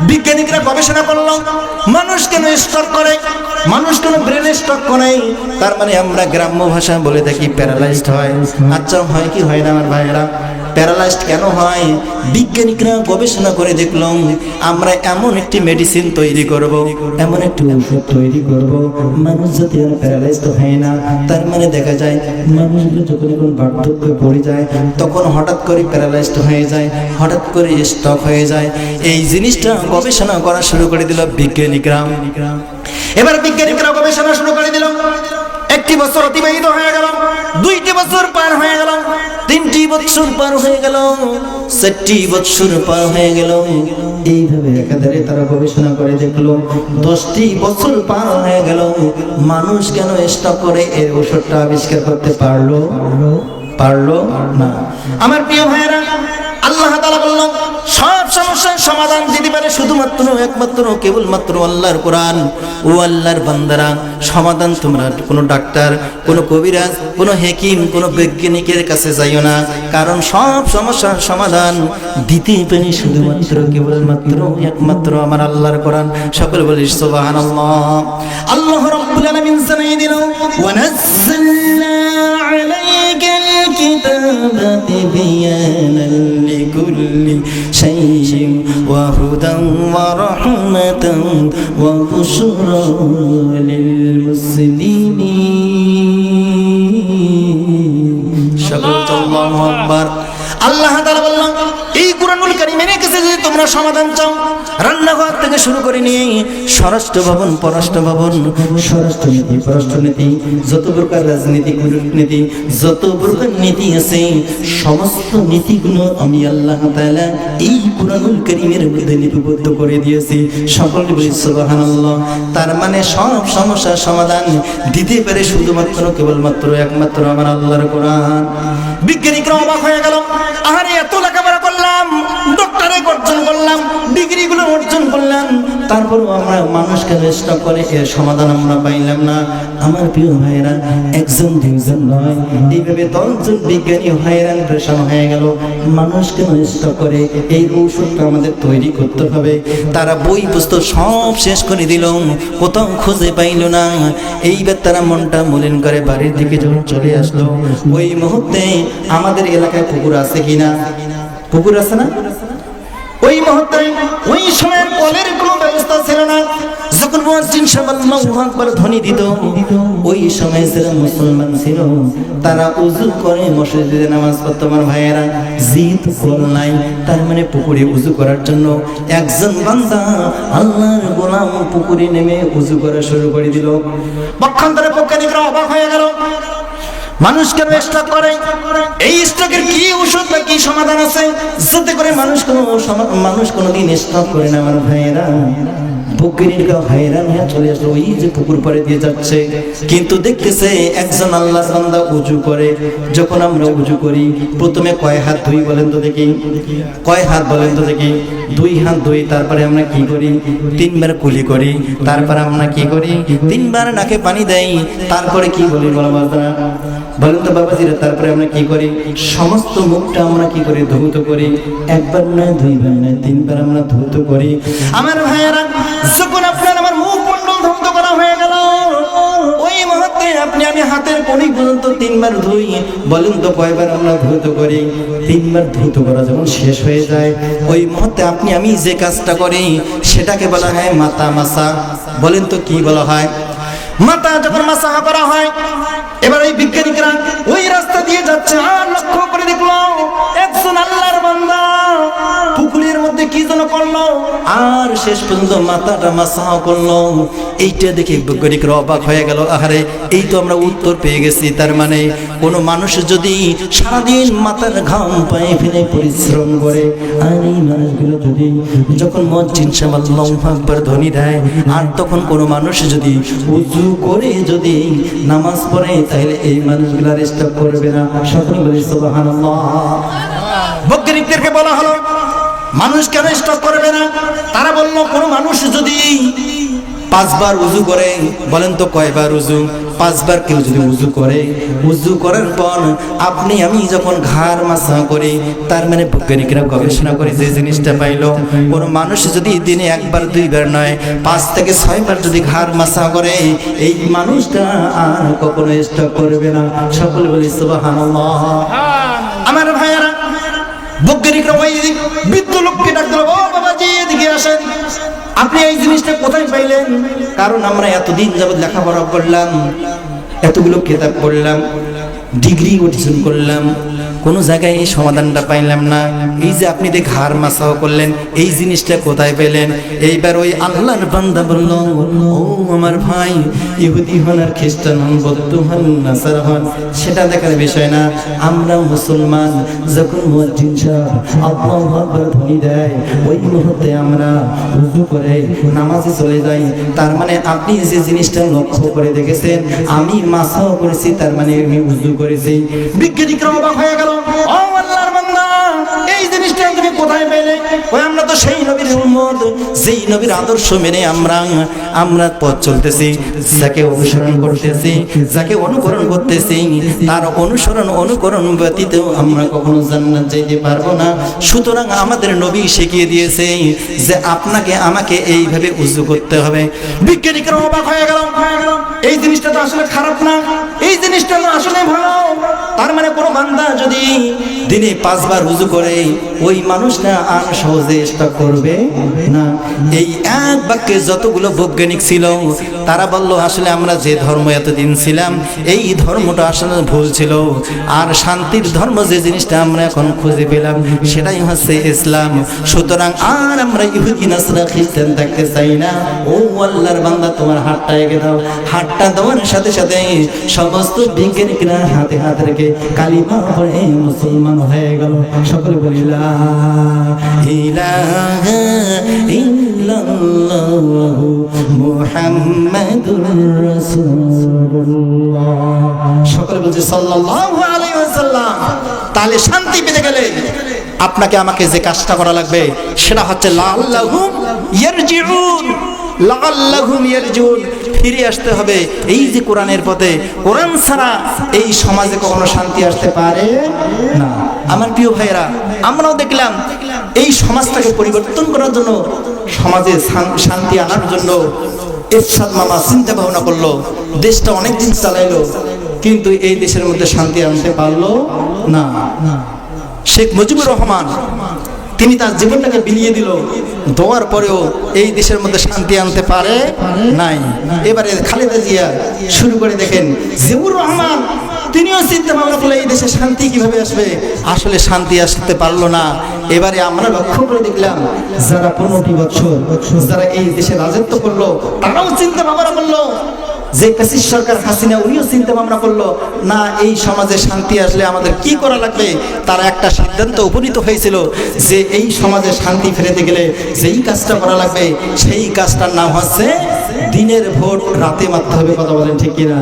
বিজ্ঞানিকরা গবেষণা করল, মানুষ কেন স্টক করে? মানুষ কেন ব্রেন স্টক করে? তার মানে আমরা গ্রাম্য ভাষা বলে থাকি প্যারালাইজড হয়। আচ্ছা হয় কি? হয় না, আমার ভাইয়েরা। প্যারালাইজড কেন হয়? বিজ্ঞানিকরা গবেষণা করে দেখলাম, আমরা এমন একটি মেডিসিন তৈরি করব, এমন একটি ওষুধ তৈরি করব, মানুষ যদি আর প্যারালাইজড হয় না, তার মানে দেখা যায় মানুষগুলো যখন যখন বার্ধক্যে পড়ে যায়, তখন হঠাৎ করে প্যারালাইজড হয়ে যায়, হঠাৎ করে স্টক হয়ে যায়। এই জিনিসটা গবেষণা করা শুরু করে দিল বিজ্ঞানিকরা। এবার বিজ্ঞানিকরা গবেষণা শুরু করে দিল। একটি বছর অতিবাহিত হয়ে গেল, দুইটি বছর পার হয়ে গেল তিনটি বছর পার হয়ে গেল, চারটি বছর পার হয়ে গেল। এইভাবে একাধারে তারা গবেষণা করে দেখল, দশটি বছর পার হয়ে গেল। মানুষ কেন স্টক করে এর ওষুধটা আবিষ্কার করতে পারল? পারল না। আমার প্রিয় ভাইয়েরা, আল্লাহ তাআলা বলল সব সমস্যার সমাধান দিতে পারে শুধুমাত্র, একমাত্র, কেবলমাত্র আল্লাহর কোরআন। ও আল্লাহর বান্দারা, সমাধান তোমরা কোনো ডাক্তার, কোনো কবিরাজ, কোনো হেকিম, কোনো বৈজ্ঞানিকের কাছে যাইও না। কারণ সব সমস্যার সমাধান দিতে পারি শুধুমাত্র, কেবলমাত্র, একমাত্র আমার আল্লাহর কোরআন। সকল বলিস সুবহানাল্লাহ। আল্লাহ রাব্বুল আলামিন জানিয়ে দিল, ওয়া আলাইকা الكتاب تبيانا لكل شيء وهدى ورحمة وبشرى للمسلمين شكرت الله أكبر আল্লাহ তাআলা বললাম এই কুরআনুল কারীমের কাছে যদি তোমরা সমাধান চাও রান্নাঘর থেকে শুরু করে নিয়ে স্বরাষ্ট্র ভবন, পররাষ্ট্র ভবন, স্বরাষ্ট্র নীতি, পররাষ্ট্র নীতি, যত প্রকার রাজনীতি কূটনীতি যত প্রকার নীতি আছে, সমস্ত নীতিগুলো আমি আল্লাহ তাআলা এই কুরআনুল কারীমের মধ্যে লিপিবদ্ধ করে দিয়েছি। সকলে বলি, সুবহানাল্লাহ। তার মানে সব সমস্যার সমাধান দিতে পারে শুধুমাত্র, কেবলমাত্র একমাত্র আমার আল্লাহর কোরআন। বিজ্ঞানিকরা অবাক হয়ে গেল, আহারে, এত করলাম ডক্টরে অর্জন করলাম, ডিগ্রিগুলো অর্জন করলাম। আমরা মানুষকে করে এর সমাধান আমরা পাইলাম না। আমার প্রিয় ভাইয়েরা, একজন দুইজন নয়, এইভাবে দশজন বিজ্ঞানী প্রেশান হয়ে গেল। মানুষকে করে এই ঔষধটা আমাদের তৈরি করতে হবে। তারা বই পুস্তক সব শেষ করে দিল, কোথাও খুঁজে পাইল না। এইবার তারা মনটা মলিন করে বাড়ির দিকে যখন চলে আসলো, ওই মুহূর্তে আমাদের এলাকায় পুকুর আছে কিনা? পুকুর আছে না? ওই ওই সময়ের কলের কোনো ব্যবস্থা ছিল না। যখন মুয়াজ্জিন সাহেব আল্লাহু আকবার ধ্বনি দিত, ওই সময় যারা মুসলমান ছিল, তারা উযু করে মসজিদে নামাজ পড়তো। ভাইয়েরা কল নাই, তার মানে পুকুরে উযু করার জন্য একজন বান্দা আল্লাহর গোলাম পুকুরে নেমে উযু করা শুরু করে দিল। পক্ষান্তরে বৈজ্ঞানিকরা অবাক হয়ে গেল। মানুষ কেন স্টক করে। এই স্টকের কি ওষুধ বা কি সমাধান আছে? যাতে করে মানুষ কোনো মানুষ কোনোদিন স্ট্রোক করে না, আমার ভাইয়েরা। পুকুরের গাও হায়রান হয়ে চলে আসলো, ওই যে পুকুর দিয়ে যাচ্ছে। কিন্তু দেখতেছে একজন আল্লাহ বান্দা উজু করে। যখন আমরা উজু করি, প্রথমে কয় হাত ধুই বলেন তো দেখি। কয় হাত বলেন তো দেখি। দুই হাত ধুই, তারপরে আমরা কি করি? তিনবার কুলি করি। তারপরে আমরা কি করি? তিনবার নাকে পানি দেই। তারপরে কি বলি বলো বাবা বলেন তো বাবাজিরা, তারপরে আমরা কি করি? সমস্ত মুখটা আমরা কি করি? ধৌত করি। একবার নয়, দুইবার নয়, তিনবার আমরা ধৌত করি। আমার ভাইয়েরা আমি হাতের কণি পর্যন্ত তিনবার ধুই। বলেন তো কয়বার আমরা ধৌত করি? তিনবার ধৌত করা যখন শেষ হয়ে যায়, ওই মুহূর্তে আপনি আমি যে কাজটা করি, সেটাকে বলা হয় মাতা মাসা। বলেন তো কি বলা হয়? মাথা যখন মাসাহা করা হয়, এবার ওই বিজ্ঞানিকরা ওই রাস্তা দিয়ে যাচ্ছে। আর লক্ষ্য করে দেখল একজন আল্লাহর মধ্যে কি যেন করল? আর শেষ পর্যন্ত মাথাটা মাসাহা করল। এইটা দেখে বৈজ্ঞানিকরা অবাক হয়ে গেল। আহারে, এই তো আমরা উত্তর পেয়ে গেছি। তার মানে কোনো মানুষ যদি সারাদিন মাথার ঘাম পায়ে ফেলে পরিশ্রম করে, আর এই মানুষগুলো যদি যখন সাহেব আল্লাহু আকবার ধ্বনি দেয়, আর তখন কোনো মানুষ যদি উজু করে যদি নামাজ পড়ে, তাহলে এই মানুষগুলো স্টপ করবে না। সকলে বলি, সুবহানাল্লাহ। বৈজ্ঞানিকদেরকে বলা হলো মানুষ কেন স্টপ করবে না। তারা বলল কোনো মানুষ যদি পাঁচবার উজু করে বলেন তো কয়বার উজু? পাঁচবার কেউ যদি উজু করে উজু করার পর আপনি আমি যখন ঘাড় মাসা করি তার মানে বৈজ্ঞানিকরা গবেষণা করে যে জিনিসটা পাইলো কোনো মানুষ যদি দিনে একবার দুইবার নয় পাঁচ থেকে ছয়বার যদি ঘাড় মাসা করে এই মানুষটা আর কখনো স্টক করবে না। সকলে বলি সুবহানাল্লাহ। আমার ভাইয়েরা বৈজ্ঞানিকরা বৃদ্ধ লোককে আসেন। আপনি এই জিনিসটা কোথায় পাইলেন? কারণ আমরা এতদিন যাবৎ লেখাপড়া করলাম, এতগুলো খেতাব করলাম ডিগ্রি অর্জন করলাম কোনো জায়গায় এই সমাধানটা পাইলাম না। এই যে আপনি যে ঘাড় মাসাও করলেন, এই জিনিসটা কোথায় পেলেন? এইবার ওই আল্লাহর বান্দা বলল, ও আমার ভাই, ইহুদি হন আর খ্রিস্টান হন, বৌদ্ধ হন, নাসার হন, সেটা দেখার বিষয় না। আমরা মুসলমান, যখন মুয়াজ্জিন সাহেব আল্লাহু ধ্বনি দেয়, ওই মুহূর্তে আমরা উযু করে নামাজে চলে যাই। তার মানে আপনি যে জিনিসটা লক্ষ্য করে দেখেছেন, আমি মাসাও করেছি, তার মানে আমি উযু করেছি। বিজ্ঞানীরা হয়ে গেল আদর্শ মেনে আমরা পথ চলতেছি, যাকে অনুসরণ করতেছি, যাকে তার অনুসরণ, অনুকরণ ব্যতীত আমরা কখনো যেতে পারব না। সুতরাং আমাদের নবী শিখিয়ে দিয়েছে যে আপনাকে, আমাকে এইভাবে উজু করতে হবে। বিজ্ঞানীরা অবাক হয়ে গেল। এই জিনিসটা তো আসলে খারাপ না। এই জিনিসটা তো আসলে ভালো। তার মানে কোনো বান্দা যদি দিনে পাঁচবার উজু করে, ওই মানুষটা আর সহজে স্টক করবে না। এই এক বাক্যে যতগুলো বৈজ্ঞানিক ছিল, তারা বলল, আসলে আমরা যে ধর্ম এতদিন ছিলাম, এই ধর্মটা আসলে ভুল ছিল। আর শান্তির ধর্ম যে জিনিসটা আমরা এখন খুঁজে পেলাম, সেটাই হচ্ছে ইসলাম। সুতরাং আর আমরা ইহুদি নাসরা খ্রিস্টান থাকতে চাই না। ও আল্লাহর বান্দা, তোমার হাতটা এগিয়ে দাও। হাতটা দেওয়ার সাথে সাথে সমস্ত বিজ্ঞানিকরা হাতে হাত রেখে কালিমা পড়ে মুসলমান হয়ে গেল সকলে তাহলে শান্তি পেতে গেলে আপনাকে আমাকে যে কাজটা করা লাগবে সেটা হচ্ছে লাল্লাহুম ইয়ারজিউন। ফিরে আসতে হবে এই যে কোরআনের পথে। কোরআন ছাড়া এই সমাজে কখনো শান্তি আসতে পারে না। আমার প্রিয় ভাইয়েরা, আমরাও দেখলাম এই সমাজটাকে পরিবর্তন করার জন্য সমাজে শান্তি আনার জন্য এরশাদ মামা চিন্তা ভাবনা করল। দেশটা অনেকদিন চালাইলো, কিন্তু এই দেশের মধ্যে শান্তি আনতে পারল না। শেখ মুজিবুর রহমান তিনি তার জীবনটাকে বিলিয়ে দিল। দেওয়ার পরেও এই দেশের মধ্যে শান্তি আনতে পারে নাই। এবারে খালেদা জিয়া শুরু করে দেখেন জিবুর রহমান, তিনিও চিন্তা ভাবনা করলে এই দেশে শান্তি কীভাবে আসবে? আসলে শান্তি আসতে পারল না। এবারে আমরা লক্ষ্য করে দেখলাম, যারা পনেরোটি বছর যারা এই দেশে রাজত্ব করল, তারাও চিন্তা ভাবনা করল যে কাশির সরকার হাসিনা, উনিও চিন্তা ভাবনা করল, না, এই সমাজে শান্তি আসলে আমাদের কি করা লাগবে? তারা একটা সিদ্ধান্ত উপনীত হয়েছিল যে এই সমাজে শান্তি ফেরাতে গেলে যেই কাজটা করা লাগবে, সেই কাজটার নাম হচ্ছে দিনের ভোট, রাতে মারতে হবে, কথা বলেন ঠিক কিনা?